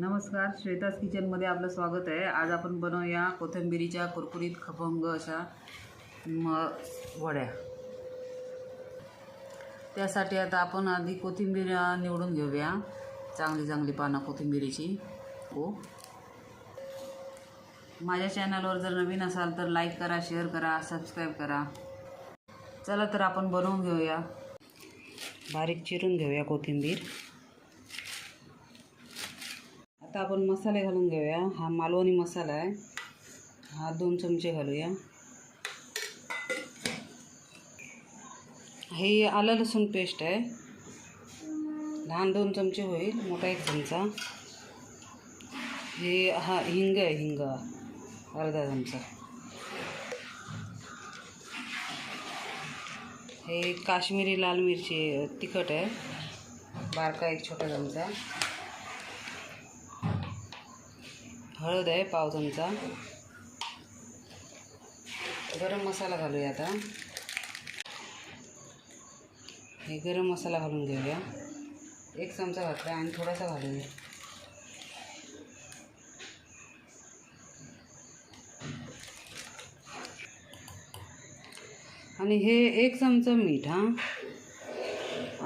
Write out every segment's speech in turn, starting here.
नमस्कार श्वेताज किचनमध्ये आपलं स्वागत आहे. आज आपण बनवूया कोथिंबिरीच्या कुरकुरीत खपंग अशा म वड्या. त्यासाठी आता आपण आधी कोथिंबीर निवडून घेऊया. चांगली चांगली पानं कोथिंबिरीची. हो. माझ्या चॅनलवर जर नवीन असाल तर लाईक करा शेअर करा सबस्क्राईब करा. चला तर आपण बनवून घेऊया. बारीक चिरून घेऊया कोथिंबीर. आता आपण मसाले घालून घेऊया. हा मालवणी मसाला आहे. हा दोन चमचे घालूया. हे आलं लसूण पेस्ट आहे. लहान दोन चमचे होईल. मोठा एक चमचा. हे हा हिंग आहे हिंग. अर्धा चमचा. हे काश्मीरी लाल मिरची तिखट आहे. बारका एक छोटा चमचा. हळद आहे पाव चमचा गरम मसाला घालूया आता. हे गरम मसाला घालून घेऊया. एक चमचा घातला आणि थोडासा घालूया आणि हे एक चमचा मीठ हां.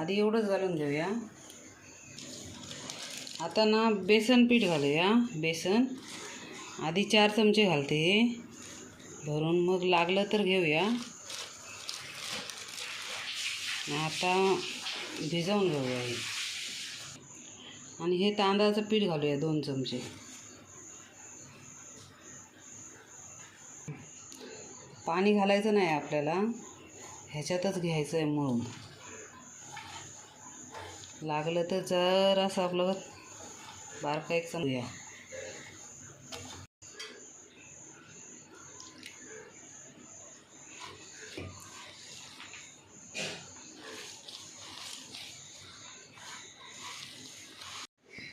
आधी एवढंच घालून घेऊया. आता ना बेसन पीठ घालूया. बेसन. आधी चार चमचे घालते. हे भरून मग लागलं तर घेऊया. आता भिजवून घेऊया हे. आणि हे तांदळाचं पीठ घालूया दोन चमचे. पाणी घालायचं नाही आपल्याला. ह्याच्यातच घ्यायचं आहे मळून. लागलं तर जरासं आपलं बारका एक समजूया.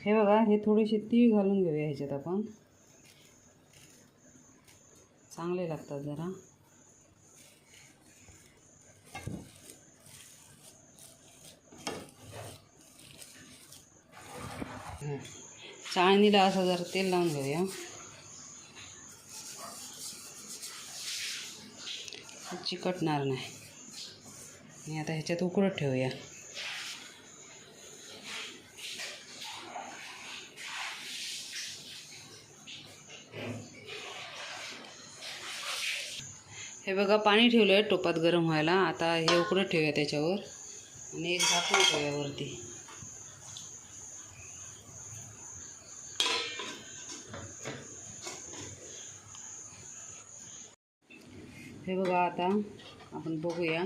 हे बघा हे थोडीशी तीळ घालून घेऊया ह्याच्यात आपण. चांगले लागतात जरा. चाळणीला असं जरा तेल लावून घेऊया. चिकटणार नाही. आणि आता ह्याच्यात उकडत ठेवूया. हे बघा पाणी ठेवलं आहे टोपात गरम व्हायला. आता हे उकडत ठेवूया त्याच्यावर. आणि एक झाकून ठेवूया वरती. हे बघा आता आपण बघूया.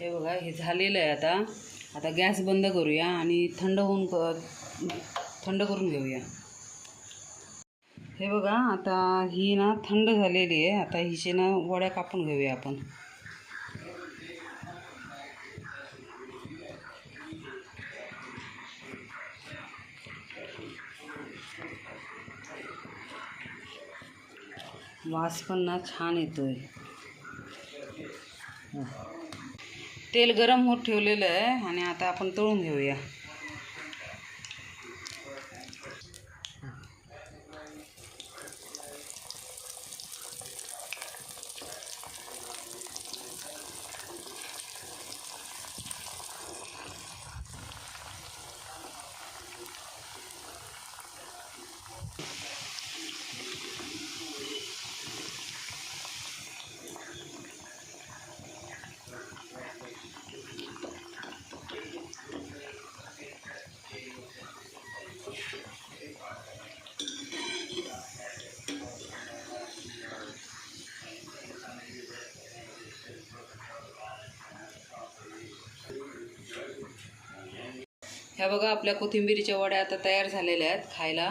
हे बघा हे झालेलं आहे आता. आता गॅस बंद करूया आणि थंड होऊन थंड करून घेऊया. हे बघा आता ही ना थंड झालेली आहे. आता हिचे ना वड्या कापून घेऊया आपण. वास पण ना छान येतोय. तेल गरम होत ठेवलेलं आहे आणि आता आपण तळून घेऊया. ह्या बघा आपल्या कोथिंबिरीच्या वड्या आता तयार झालेल्या आहेत खायला.